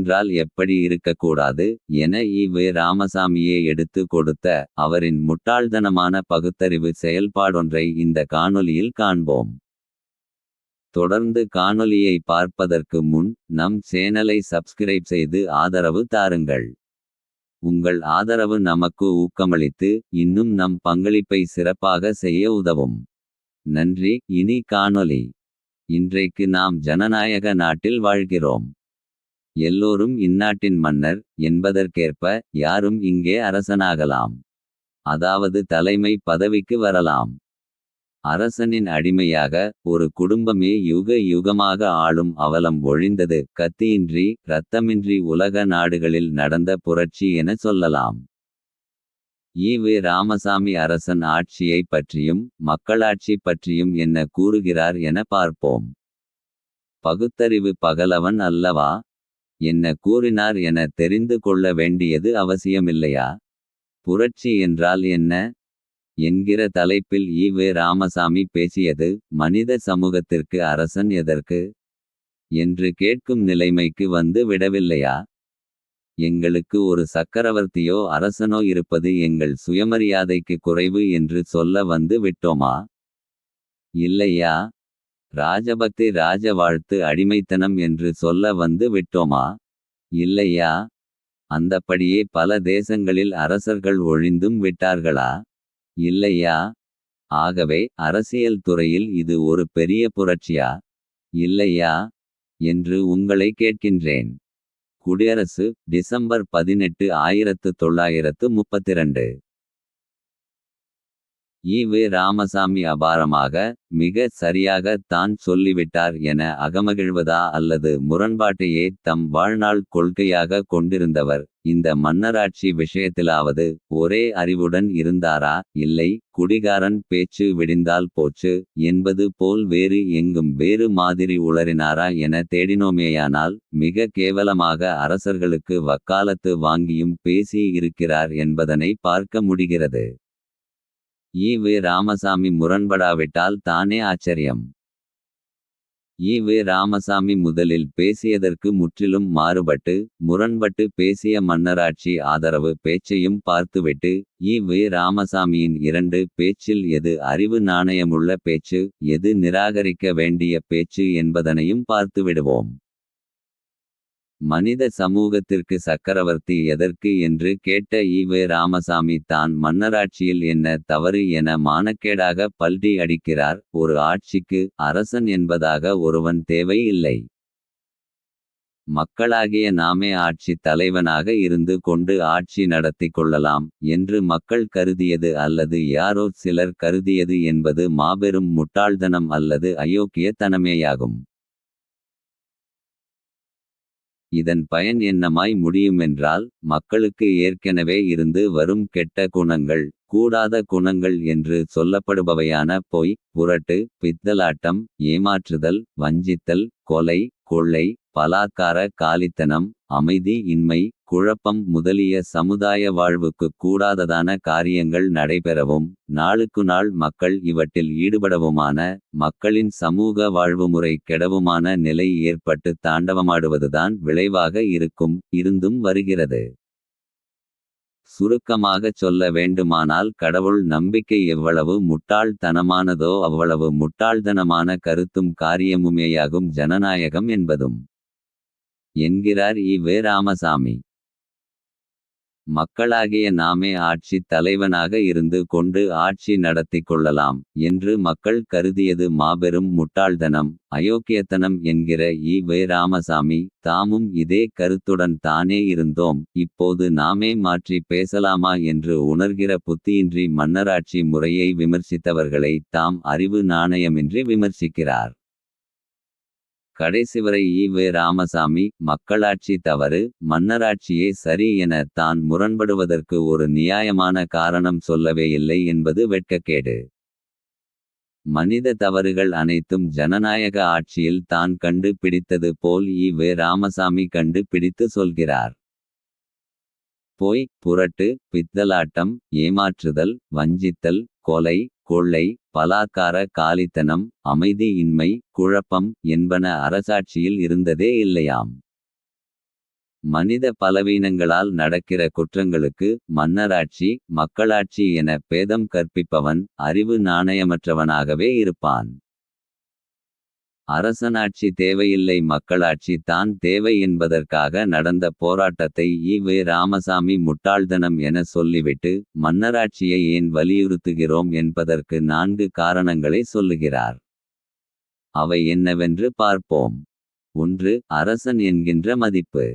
என்றால் எப்படி இருக்கக்கூடாது என இ வே ராமசாமியே எடுத்து கொடுத்த அவரின் முட்டாள்தனமான பகுத்தறிவு செயல்பாடொன்றை இந்த காணொலியில் காண்போம். தொடர்ந்து காணொலியை பார்ப்பதற்கு முன் நம் சேனலை சப்ஸ்கிரைப் செய்து ஆதரவு தாருங்கள். உங்கள் ஆதரவு நமக்கு ஊக்கமளித்து இன்னும் நம் பங்களிப்பை சிறப்பாக செய்ய உதவும். நன்றி இனி காணொலி இன்றைக்கு நாம் ஜனநாயக நாட்டில் வாழ்கிறோம். எல்லோரும் இந்நாட்டின் மன்னர் என்பதற்கேற்ப யாரும் இங்கே அரசனாகலாம். அதாவது தலைமை பதவிக்கு வரலாம். அரசனின் அடிமையாக ஒரு குடும்பமே யுக யுகமாக ஆளும் அவலம் ஒழிந்தது கத்தியின்றி இரத்தமின்றி உலக நாடுகளில் நடந்த புரட்சி என சொல்லலாம். ஈவே ராமசாமி அரசன் ஆட்சியை பற்றியும் மக்களாட்சி பற்றியும் என்ன கூறுகிறார் என பார்ப்போம். பகுத்தறிவு பகலவன் அல்லவா. என்ன கூறினார் என தெரிந்து கொள்ள வேண்டியது அவசியமில்லையா. புரட்சி என்றால் என்ன. என்கிற தலைப்பில் ஈவே ராமசாமி பேசியது மனித சமூகத்திற்கு அரசன் எதற்கு. என்று கேட்கும் நிலைமைக்கு வந்து விடவில்லையா. எங்களுக்கு ஒரு சக்கரவர்த்தியோ அரசனோ இருப்பது எங்கள் சுயமரியாதைக்கு குறைவு என்று சொல்ல வந்து விட்டோமா. இல்லையா ராஜபக்தி ராஜ வாழ்த்து அடிமைத்தனம் என்று சொல்ல வந்து விட்டோமா. இல்லையா அந்தப்படியே பல தேசங்களில் அரசர்கள் ஒழிந்தும் விட்டார்களா. இல்லையா ஆகவே அரசியல் துறையில் இது ஒரு பெரிய புரட்சியா. இல்லையா என்று உங்களை கேட்கின்றேன். குடியரசு டிசம்பர் பதினெட்டு ஆயிரத்து தொள்ளாயிரத்து முப்பத்திரண்டு. ஈவே ராமசாமி அபாரமாக மிக சரியாக தான் சொல்லிவிட்டார் என அகமகிழ்வதா அல்லது முரண்பாட்டையே தம் வாழ்நாள் கொள்கையாக கொண்டிருந்தவர். இந்த மன்னராட்சி விஷயத்திலாவது ஒரே அறிவுடன் இருந்தாரா இல்லை. குடிகாரன் பேச்சு விடிந்தால் போச்சு என்பது போல் வேறு எங்கும் வேறு மாதிரி உளறினாரா என தேடினோமேயானால். மிக கேவலமாக அரசர்களுக்கு வக்காலத்து வாங்கியும் பேசி இருக்கிறார் என்பதனை பார்க்க முடிகிறது. ஈ வே ராமசாமி முரண்படாவிட்டால் தானே ஆச்சரியம். ஈ வே ராமசாமி முதலில் பேசியதற்கு முற்றிலும் மாறுபட்டு. முரண்பட்டு பேசிய மன்னராட்சி ஆதரவு பேச்சையும் பார்த்துவிட்டு. ஈ வே ராமசாமியின் இரண்டு பேச்சில் எது அறிவு நாணயமுள்ள பேச்சு. எது நிராகரிக்க வேண்டிய பேச்சு என்பதனையும் பார்த்துவிடுவோம். மனித சமூகத்திற்கு சக்கரவர்த்தி எதற்கு என்று கேட்ட ஈவே ராமசாமி தான் மன்னராட்சியில் என்ன தவறு என மானக்கேடாக பல்டி அடிக்கிறார். ஒரு ஆட்சிக்கு அரசன் என்பதாக ஒருவன் தேவை இல்லை. மக்களாகிய நாமே ஆட்சி தலைவனாக இருந்து கொண்டு ஆட்சி நடத்திக் கொள்ளலாம். என்று மக்கள் கருதியது அல்லது யாரோ சிலர் கருதியது என்பது மாபெரும் முட்டாள்தனம் அல்லது அயோக்கியத்தனமேயாகும். இதன் பயன் என்னமாய் முடியுமென்றால். மக்களுக்கு ஏற்கெனவே இருந்து வரும் கெட்ட குணங்கள். கூடாத குணங்கள் என்று சொல்லப்படுபவையான பொய். புரட்டு பித்தலாட்டம் ஏமாற்றுதல் வஞ்சித்தல் கொலை கொள்ளை. பலாத்கார காலித்தனம் அமைதி இன்மை குழப்பம் முதலிய சமுதாய வாழ்வுக்குக் கூடாததான காரியங்கள் நடைபெறவும். நாளுக்கு நாள் மக்கள் இவற்றில் ஈடுபடவுமான. மக்களின் சமூக வாழ்வுமுறை கெடவுமான நிலை ஏற்பட்டு தாண்டவமாடுவதுதான் விளைவாக இருக்கும் இருந்தும் வருகிறது. சுருக்கமாகச் சொல்ல வேண்டுமானால் கடவுள் நம்பிக்கை எவ்வளவு முட்டாள்தனமானதோ அவ்வளவு முட்டாள்தனமான கருத்தும் காரியமுமேயாகும் ஜனநாயகம் என்பதும். என்கிறார் இ வே ராமசாமி. மக்களாகிய நாமே ஆட்சி தலைவனாக இருந்து கொண்டு ஆட்சி நடத்திக் கொள்ளலாம். என்று மக்கள் கருதியது மாபெரும் முட்டாள்தனம். அயோக்கியத்தனம் என்கிற ஈ வே ராமசாமி. தாமும் இதே கருத்துடன் தானே இருந்தோம். இப்போது நாமே மாற்றி பேசலாமா என்று உணர்கிற புத்தியின்றி மன்னராட்சி முறையை விமர்சித்தவர்களை தாம் அறிவு நாணயமின்றி விமர்சிக்கிறார். கடைசிவரை ஈ வே ராமசாமி மக்களாட்சி தவறு. மன்னராட்சியே சரி என தான் முரண்படுவதற்கு ஒரு நியாயமான காரணம் சொல்லவே இல்லை என்பது வெட்கக்கேடு. மனித தவறுகள் அனைத்தும் ஜனநாயக ஆட்சியில் தான் கண்டு பிடித்தது போல் ஈ வே ராமசாமி கண்டு பிடித்து சொல்கிறார். பொய் புரட்டு பித்தலாட்டம் ஏமாற்றுதல் வஞ்சித்தல் கொலை கொள்ளை பலாத்கார காலித்தனம் அமைதியின்மை குழப்பம் என்பன அரசாட்சியில் இருந்ததே இல்லையாம். மனித பலவீனங்களால் நடக்கிற குற்றங்களுக்கு மன்னராட்சி மக்களாட்சி என பேதம் கற்பிப்பவன் அறிவு நாணயமற்றவனாகவே இருப்பான் அரசனாட்சி தேவையில்லை மக்களாட்சி தான் தேவை என்பதற்காக நடந்த போராட்டத்தை ஈ வே. ராமசாமி முட்டாள்தனம் என சொல்லிவிட்டு மன்னராட்சியை ஏன் வலியுறுத்துகிறோம் என்பதற்கு நான்கு காரணங்களை சொல்லுகிறார். அவை என்னவென்று பார்ப்போம். ஒன்று அரசன் என்கின்ற மதிப்பு.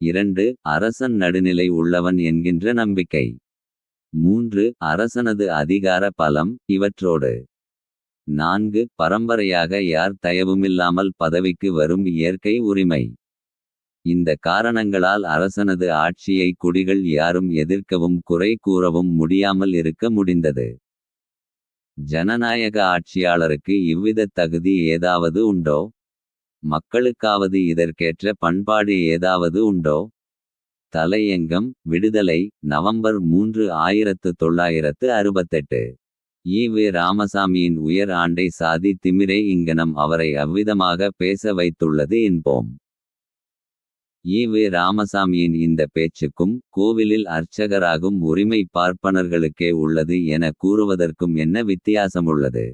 இரண்டு அரசன் நடுநிலை உள்ளவன் என்கின்ற நம்பிக்கை. மூன்று அரசனது அதிகார பலம் இவற்றோடு. நான்கு பரம்பரையாக யார் தயவுமில்லாமல் பதவிக்கு வரும் இயற்கை உரிமை? இந்த காரணங்களால் அரசனது ஆட்சியை குடிகள் யாரும் எதிர்க்கவும் குறை கூறவும் முடியாமல் இருக்க முடிந்தது. ஜனநாயக ஆட்சியாளருக்கு இவ்வித தகுதி ஏதாவது உண்டோ? மக்களுக்காவது இதற்கேற்ற பண்பாடு ஏதாவது உண்டோ? தலையங்கம் விடுதலை நவம்பர் மூன்று ஆயிரத்து தொள்ளாயிரத்து அறுபத்தெட்டு. ஈ ராமசாமியின் உயர் ஆண்டை சாதி திமிரே இங்கனம் அவரை அவ்விதமாக பேச வைத்துள்ளது என்போம். ஈ ராமசாமியின் இந்த பேச்சுக்கும் கோவிலில் அர்ச்சகராகும் உரிமை பார்ப்பனர்களுக்கே உள்ளது என கூறுவதற்கும் என்ன வித்தியாசமுள்ளது?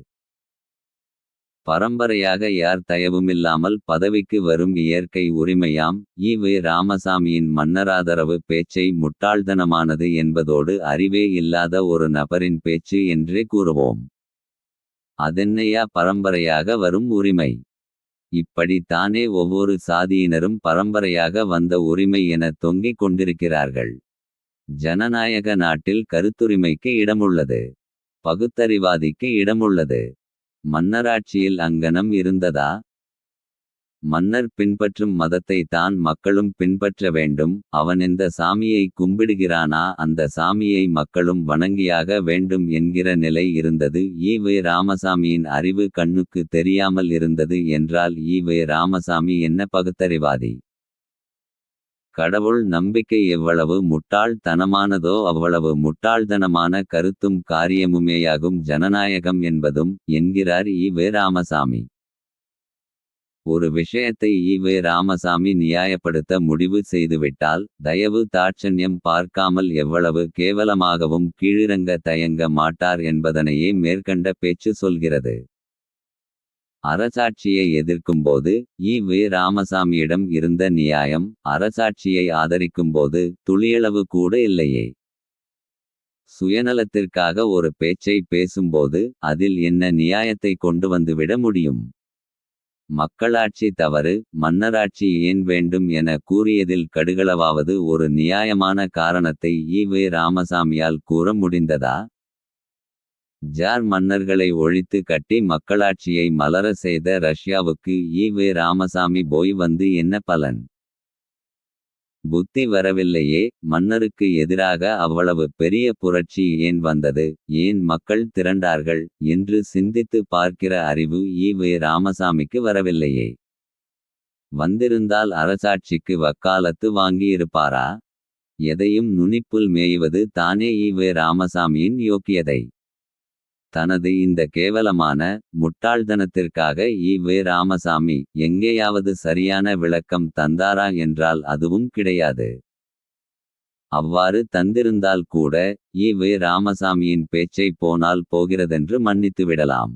பரம்பரையாக யார் தயவுமில்லாமல் பதவிக்கு வரும் இயற்கை உரிமையாம்? ஈவு ராமசாமியின் மன்னராதரவு பேச்சை முட்டாள்தனமானது என்பதோடு அறிவே இல்லாத ஒரு நபரின் பேச்சு என்றே கூறுவோம். அதென்னையா பரம்பரையாக வரும் உரிமை? இப்படி தானே ஒவ்வொரு சாதியினரும் பரம்பரையாக வந்த உரிமை என தொங்கிக் கொண்டிருக்கிறார்கள். ஜனநாயக நாட்டில் கருத்துரிமைக்கு இடமுள்ளது. பகுத்தறிவாதிக்கு இடமுள்ளது. மன்னராட்சியில் அங்கனம் இருந்ததா? மன்னர் பின்பற்றும் மதத்தை தான் மக்களும் பின்பற்ற வேண்டும். அவன் எந்த சாமியை கும்பிடுகிறானா அந்த சாமியை மக்களும் வணங்கியாக வேண்டும் என்கிற நிலை இருந்தது. ஈ வே. ராமசாமியின் அறிவு கண்ணுக்கு தெரியாமல் இருந்தது என்றால் ஈ வே. ராமசாமி என்ன பகுத்தறிவாதி? கடவுள் நம்பிக்கை எவ்வளவு முட்டாள்தனமானதோ அவ்வளவு முட்டாள்தனமான கருத்தும் காரியமுமேயாகும் ஜனநாயகம் என்பதும் என்கிறார் ஈ வே ராமசாமி. ஒரு விஷயத்தை ஈ வே ராமசாமி நியாயப்படுத்த முடிவு செய்துவிட்டால் தயவு தாட்சண்யம் பார்க்காமல் எவ்வளவு கேவலமாகவும் கீழிறங்க தயங்க மாட்டார் என்பதனையே மேற்கண்ட பேச்சு சொல்கிறது. அரசாட்சியை எதிர்க்கும்போது ஈ வி. ராமசாமியிடம் இருந்த நியாயம் அரசாட்சியை ஆதரிக்கும்போது துளியளவு கூட இல்லையே. சுயநலத்திற்காக ஒரு பேச்சை பேசும்போது அதில் என்ன நியாயத்தை கொண்டு வந்துவிட முடியும்? மக்களாட்சி தவறு மன்னராட்சி ஏன் வேண்டும் என கூறியதில் கடுகளவாவது ஒரு நியாயமான காரணத்தை ஈ வே. ராமசாமியால் கூற முடிந்ததா? ஜார் மன்னர்களை ஒழித்து கட்டி மக்களாட்சியை மலர செய்த ரஷ்யாவுக்கு ஈ வே ராமசாமி போய் வந்து என்ன பலன்? புத்தி வரவில்லையே மன்னருக்கு எதிராக அவ்வளவு பெரிய புரட்சி ஏன் வந்தது ஏன் மக்கள் திரண்டார்கள் என்று சிந்தித்து பார்க்கிற அறிவு ஈ வே ராமசாமிக்கு வரவில்லையே. வந்திருந்தால் அரசாட்சிக்கு வக்காலத்து வாங்கியிருப்பாரா? எதையும் நுனிப்புல் மேய்வது தானே ஈ வே ராமசாமியின் யோக்கியதை. தனது இந்த கேவலமான முட்டாள்தனத்திற்காக ஈ வே. ராமசாமி எங்கேயாவது சரியான விளக்கம் தந்தாரா என்றால் அதுவும் கிடையாது. அவ்வாறு தந்திருந்தால் கூட ஈ வே. ராமசாமியின் பேச்சை போனால் போகிறதென்று மன்னித்து விடலாம்.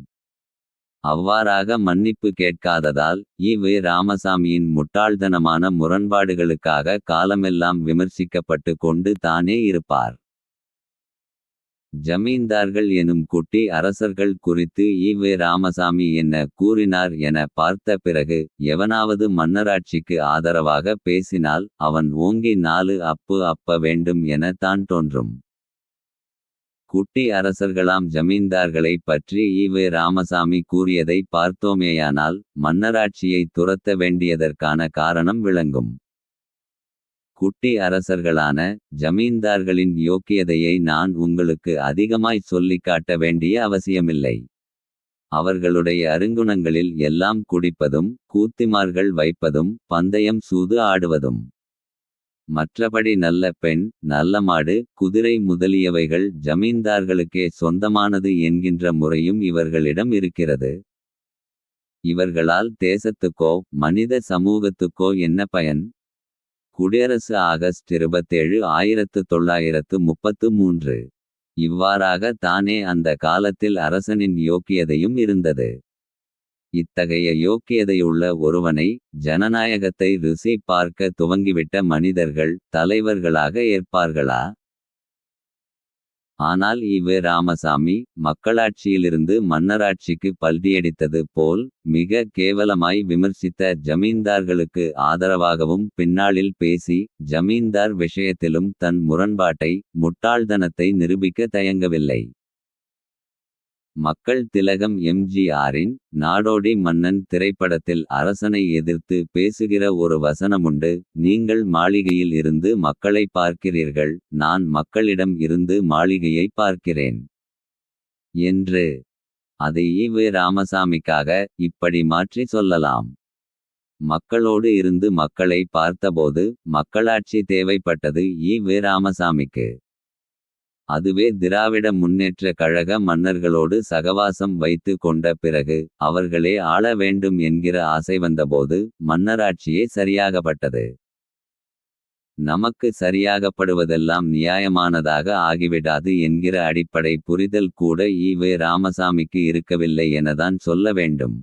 அவ்வாறாக மன்னிப்பு கேட்காததால் ஈ வே. ராமசாமியின் முட்டாள்தனமான முரண்பாடுகளுக்காக காலமெல்லாம் விமர்சிக்கப்பட்டு கொண்டு தானே இருப்பார். ஜமீன்தார்கள் எனும் குட்டி அரசர்கள் குறித்து ஈ ராமசாமி என்ன கூறினார் என பார்த்த பிறகு எவனாவது மன்னராட்சிக்கு ஆதரவாக பேசினால் அவன் ஓங்கி நாலு அப்பு அப்ப வேண்டும் என தான் தோன்றும். குட்டி அரசர்களாம் ஜமீன்தார்களை பற்றி ஈ ராமசாமி கூறியதை பார்த்தோமேயானால் மன்னராட்சியை துரத்த வேண்டியதற்கான காரணம் விளங்கும். குட்டி அரசர்களான ஜமீன்தார்களின் யோக்கியதையை நான் உங்களுக்கு அதிகமாய் சொல்லிக் காட்ட வேண்டிய அவசியமில்லை. அவர்களுடைய அருங்குணங்களில் எல்லாம் குடிப்பதும் கூத்திமார்கள் வைப்பதும் பந்தயம் சூது ஆடுவதும். மற்றபடி நல்ல பெண் நல்ல மாடு குதிரை முதலியவைகள் ஜமீன்தார்களுக்கே சொந்தமானது என்கின்ற முறையும் இவர்களிடம் இருக்கிறது. இவர்களால் தேசத்துக்கோ மனித சமூகத்துக்கோ என்ன பயன்? குடியரசு ஆகஸ்ட் இருபத்தேழு ஆயிரத்து தொள்ளாயிரத்து முப்பத்து மூன்று. இவ்வாறாக தானே அந்த காலத்தில் அரசனின் யோக்கியதையும் இருந்தது. இத்தகைய யோக்கியதையுள்ள ஒருவனை ஜனநாயகத்தை ருசி பார்க்க துவங்கிவிட்ட மனிதர்கள் தலைவர்களாக ஏற்பார்களா. ஆனால் ஈ.வே ராமசாமி மக்களாட்சியிலிருந்து மன்னராட்சிக்கு பல்டியடித்தது போல் மிக கேவலமாய் விமர்சித்த ஜமீன்தார்களுக்கு ஆதரவாகவும் பின்னாளில் பேசி ஜமீன்தார் விஷயத்திலும் தன் முரண்பாட்டை முட்டாள்தனத்தை நிரூபிக்க தயங்கவில்லை. மக்கள் திலகம் எம்.ஜி.ஆரின் நாடோடி மன்னன் திரைப்படத்தில் அரசனை எதிர்த்து பேசுகிற ஒரு வசனமுண்டு நீங்கள் மாளிகையில் இருந்து மக்களை பார்க்கிறீர்கள் நான் மக்களிடம் இருந்து மாளிகையை பார்க்கிறேன். என்று. அதை ஈ.வே ராமசாமிக்காக இப்படி மாற்றி சொல்லலாம். மக்களோடு இருந்து மக்களை பார்த்தபோது மக்களாட்சி தேவைப்பட்டது ஈ.வே ராமசாமிக்கு. அதுவே திராவிட முன்னேற்ற கழக மன்னர்களோடு சகவாசம் வைத்து கொண்ட பிறகு அவர்களே ஆள வேண்டும் என்கிற ஆசை வந்தபோது மன்னராட்சியே சரியாகப்பட்டது. நமக்கு சரியாகப்படுவதெல்லாம் நியாயமானதாக ஆகிவிடாது என்கிற அடிப்படை புரிதல் கூட ஈ.வே ராமசாமிக்கு இருக்கவில்லை எனதான் சொல்ல வேண்டும்.